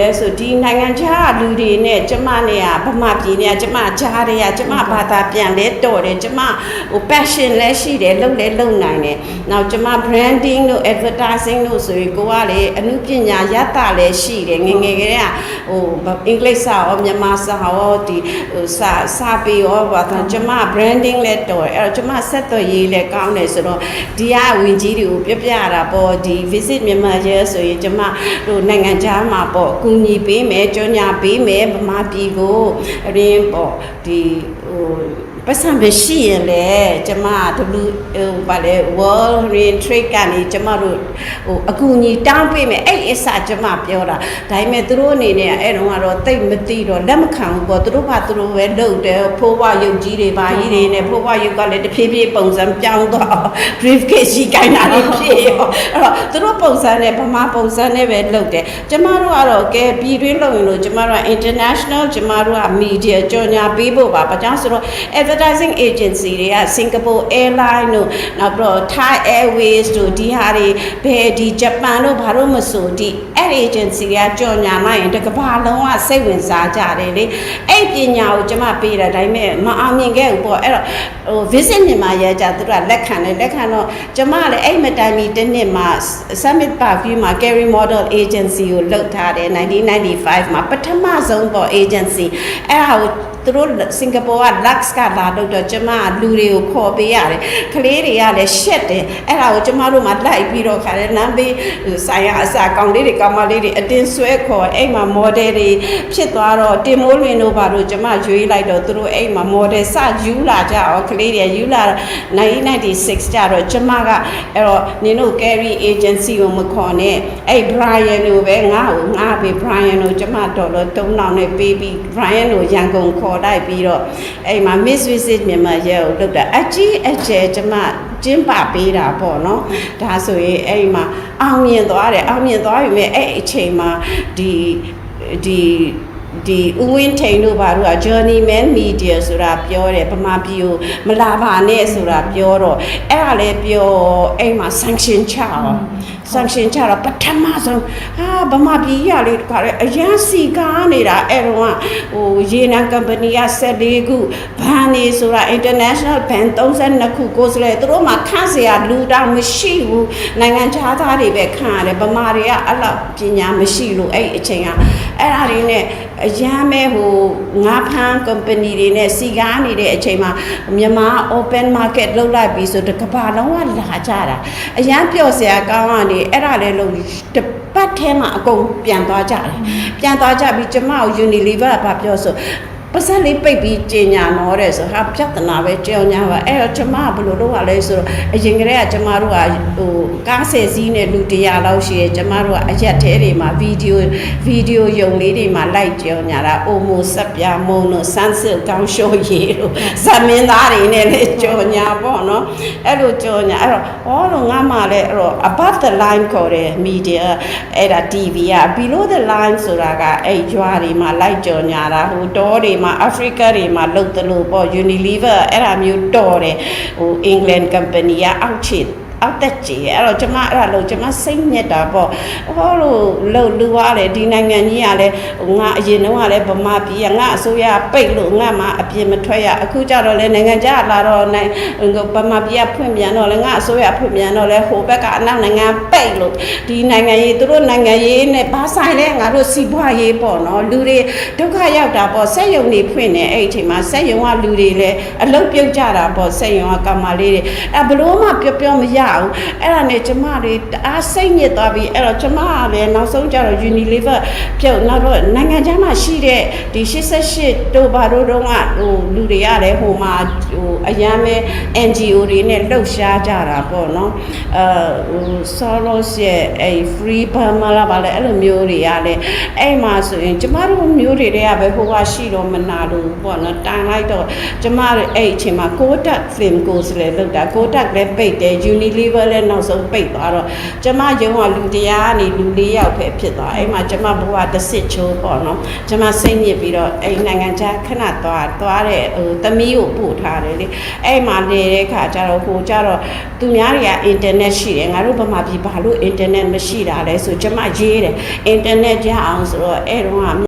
လဲဆိုဒီနိုင်ငံခြားလူတွေနဲ့ကျမနဲ့ကဗမာပြည်နဲ့ကကျမကြားတွေကကျမဘာသာပြန်လဲတော်တယ်ကျမဟို passion လဲရှိတယ်လုပ်လဲလုပ်နိုင်တယ်နောက်ကျမ branding တို့ advertising တို့ဆိုရင်ကိုကလေအမှုပညာရတလဲရှိတယ်ငယ်ငယ်ကလေးကဟိုအင်္ဂလိပ်စာရောမြန်မာစာရောဒီဟိုစာစာပေရောဘာသာကျမ branding လဲတော်တယ်အဲ့တော့ကျမဆက်သွယ်ရေးလဲကောင်းတယ်ဆိုတော့ဒီကဝင်ကြီးတွေကိုပြပြရတာပေါ့ဒီ visit မြန်မာရဲဆိုရင်ကျမတို့နိုင်ငံခြားမှာပေါ့ကူညီပေးမယ်ကြောညာပေးမယ်ဗမာပြည်ကိုအရင်ပေါ့ဒီဟို ပတ်စံမရှိရင်လေကျမတို့ဟိုဗာလေ world rain trade ကနေကျမတို့ဟိုအကူအညီတောင်းပေးမယ်အဲ့အစားကျမပြောတာဒါပေမဲ့သူတို့အနေနဲ့အဲ့တော့ကတော့တိတ်မသိတော့လက်မခံဘူးပေါ့သူတို့ဘာသူတို့ပဲလုပ်တယ်ဖိုးဝရုပ်ကြီးတွေဘာကြီးတွေနဲ့ဖိုးဝရုပ်ကလည်းတဖြည်းဖြည်းပုံစံပြောင်းသွား briefcase ကြီးကိုင်းတာတွေဖြစ်ရောအဲ့တော့သူတို့ပုံစံနဲ့ဗမာပုံစံနဲ့ပဲလုပ်တယ်ကျမတို့ကတော့ကဲပြည်တွင်းလုပ်ရင်လို့ကျမတို့က international ကျမတို့က media ကြော်ညာပေးဖို့ပါဘာကြောင့်ဆိုတော့ advertising agency တွေက Singapore Airline တို့နောက်ပြီးတော့ Thai Airways တို့ဒီဟာတွေဘယ်ဒီ Japan တို့ဘာလို့မဆိုဒီ ad agency ကကြော်ညာလိုက်ရင်တစ်ကမ္ဘာလုံးကစိတ်ဝင်စားကြတယ်လေအဲ့ပညာကိုကျမပေးတာဒါပေမဲ့မအောင်မြင်ခဲ့ဘူးပေါ့အဲ့တော့ဟို visit မြန်မာရဲကြသူတို့ကလက်ခံတယ်လက်ခံတော့ကျမလည်းအဲ့မတိုင်မီတစ်နှစ်မှာ Summit Park View မှာ Carry Model Agency ကိုလုပ်ထားတယ်1995မှာပထမဆုံးပေါ့ agency အဲ့ဒါကိုသူတို့စင်ကာပူက Lux ကလာတော့တော့ကျမကလူတွေကိုခေါ်ပေးရတယ်ကလေးတွေကလည်းရှက်တယ်အဲ့ဒါကိုကျမတို့မှလိုက်ပြီးတော့ခါတယ်နမ်းပေးဆိုင်ရအစာကောင်လေးတွေကောင်မလေးတွေအတင်းဆွဲခေါ်အဲ့မှာ model တွေဖြစ်သွားတော့တင်မိုးလင်းတို့ဘာလို့ကျမရွေးလိုက်တော့သူတို့အဲ့မှာ model စယူလာကြအောင်ကလေးတွေယူလာ1996ကျတော့ကျမကအဲ့တော့နင်တို့ carry agency ကိုမခေါ်နဲ့အဲ့ Brian တို့ပဲငါ့ကိုငါပဲ Brian တို့ကျမဒေါ်လာ3000နဲ့ပေးပြီး Brian တို့ရန်ကုန်ခေါ်လိုက်ပြီးတော့အဲ့မှာ Miss Visit မြန်မာရဲကိုလုပ်တာအကြီးအကျယ်ကျမကျင်းပပေးတာပေါ့နော်ဒါဆိုရင်အဲ့မှာအောင်မြင်သွားတယ်အောင်မြင်သွားပြီမဲ့အဲ့အချိန်မှာဒီဒီ ဒီဥဝင်းထိန်တို့ဘာတို့က journeyman media ဆိုတာပြောတယ်ပမာပြည်ကိုမလာပါနဲ့ဆိုတာပြောတော့အဲ့ဒါလည်းပြောအဲ့မှာ sanction ချအောင် sanction ချတော့ပထမဆုံးဟာပမာပြည်ရလေဘာလဲအရန်စီကားနေတာအဲ့တော့ဟိုရေနံ company က14ခုဘန်နေဆိုတာ international ban 32ခုကိုဆိုလေသူတို့မှခန့်စရာလူတောင်မရှိဘူးနိုင်ငံခြားသားတွေပဲခန့်ရတယ်ပမာတွေကအဲ့လောက်ပညာမရှိလို့အဲ့အချိန်က အဲ့ဒါတွေနဲ့အရန်မဲ့ဟိုငါးဖမ်း company တွေနဲ့စီကားနေတဲ့အချိန်မှာမြန်မာ open market လောက်လိုက်ပြီးဆိုတကဘာလုံးကလာကြတာအရန်ပျော်စရာကောင်းကနေအဲ့ဒါလည်းလို့တပတ်ထဲမှာအကုန်ပြန်သွားကြတယ်ပြန်သွားကြပြီးကျမကို Unilever ကပြောဆို ပါစက်လေးပိတ်ပြီးကျင်ညာတော့တဲ့ဆိုဟာပြဿနာပဲကြောင်ညာပါအဲ့တော့ကျမကဘယ်လိုလုပ်ရလဲဆိုတော့အရင်ကတည်းကကျမတို့ကဟိုကားဆယ်စီးနဲ့လူ100လောက်ရှိတယ်ကျမတို့ကအရက်သေးတွေမှာဗီဒီယိုဗီဒီယိုယုံလေးတွေမှာလိုက်ကြောင်ညာတာအိုမိုဆက်ပြမုံတို့ဆန်းစစ်ကောင်းရှိုးရီတို့ဇမင်းသားတွေနဲ့လည်းကြောင်ညာပေါ့နော်အဲ့လိုကြောင်ညာအဲ့တော့ဟောလို့ငါမှလည်းအဲ့တော့ above the line ခေါ်တဲ့ media အဲ့ဒါ TV က below the line ဆိုတာကအဲ့ရွာတွေမှာလိုက်ကြော်ညာတာဟိုတောတွေမှာ Africa တွေမှာလုတ်တယ်လို့ပေါ့ Unilever အဲ့ဒါမျိုးတော်တယ်ဟို England company ကအောက်ချစ် အောက်တက်ကြီးအဲ့တော့ကျမအဲ့ဒါလို့ကျမစိတ်ညစ်တာပေါ့ဟောလို့လှုပ်လူရတယ်ဒီနိုင်ငံကြီးကလည်းငါအရင်တုန်းကလည်းဗမာပြည်ကငါအစိုးရပိတ်လို့ငါမှအပြင်မထွက်ရအခုကျတော့လည်းနိုင်ငံခြားလာတော့နိုင်ဗမာပြည်ကဖွင့်ပြန်တော့လည်းငါအစိုးရဖွင့်ပြန်တော့လည်းဟိုဘက်ကအနောက်နိုင်ငံပိတ်လို့ဒီနိုင်ငံရေးသူတို့နိုင်ငံရေးနဲ့ဘာဆိုင်လဲငါတို့စီးပွားရေးပေါ့နော်လူတွေဒုက္ခရောက်တာပေါ့စက်ယုံတွေဖွင့်နေအဲ့ဒီအချိန်မှာစက်ယုံကလူတွေလည်းအလုတ်ပြုတ်ကြတာပေါ့စက်ယုံကကမ္မလေးတွေအဲဘလို့မှပြောပြောမရဘူးအဲ့ဒါနဲ့ကျမတွေတအားစိတ်ညစ်သွားပြီအဲ့တော့ကျမကလည်းနောက်ဆုံးကျတော့ Unilever ပြုတ်နောက်တော့နိုင်ငံခြားမှာရှိတဲ့ဒီ88တို့ဘာတို့တော့ကဟိုလူတွေကလည်းဟိုမှာဟိုအရန်မဲ့ NGO တွေနဲ့လှုပ်ရှားကြတာပေါ့နော်အဲဟို Soros ရဲ့အဲ Free Burma လာပါလေအဲ့လိုမျိုးတွေကလည်းအဲ့မှာဆိုရင်ကျမတို့မျိုးတွေတွေကပဲဟိုကရှိတော့မနာလို့ပေါ့နော်တိုင်လိုက်တော့ကျမတို့အဲ့အချိန်မှာ Kodak Film ကိုစလဲလောက်တာ Kodak လည်းပိတ်တယ် Unilever Unilever လည်းနောက်ဆုံးပိတ်သွားတော့ကျမရုံးကလူတရားကနေလူ၄ယောက်ပဲဖြစ်သွားအဲ့မှာကျမဘဝတစ်စစ်ချိုးပေါ့နော်ကျမစိတ်ညစ်ပြီးတော့အဲ့နိုင်ငံခြားခဏသွားသွားတဲ့ဟိုသမီးကိုပို့ထားတယ်လေအဲ့မှာနေတဲ့ခါကျတော့ဟိုကျတော့သူများတွေကအင်တာနက်ရှိတယ်ငါတို့ဗမာပြည်ဘာလို့အင်တာနက်မရှိတာလဲဆိုကျမရေးတယ်အင်တာနက်ကြအောင်ဆိုတော့အဲ့တော့က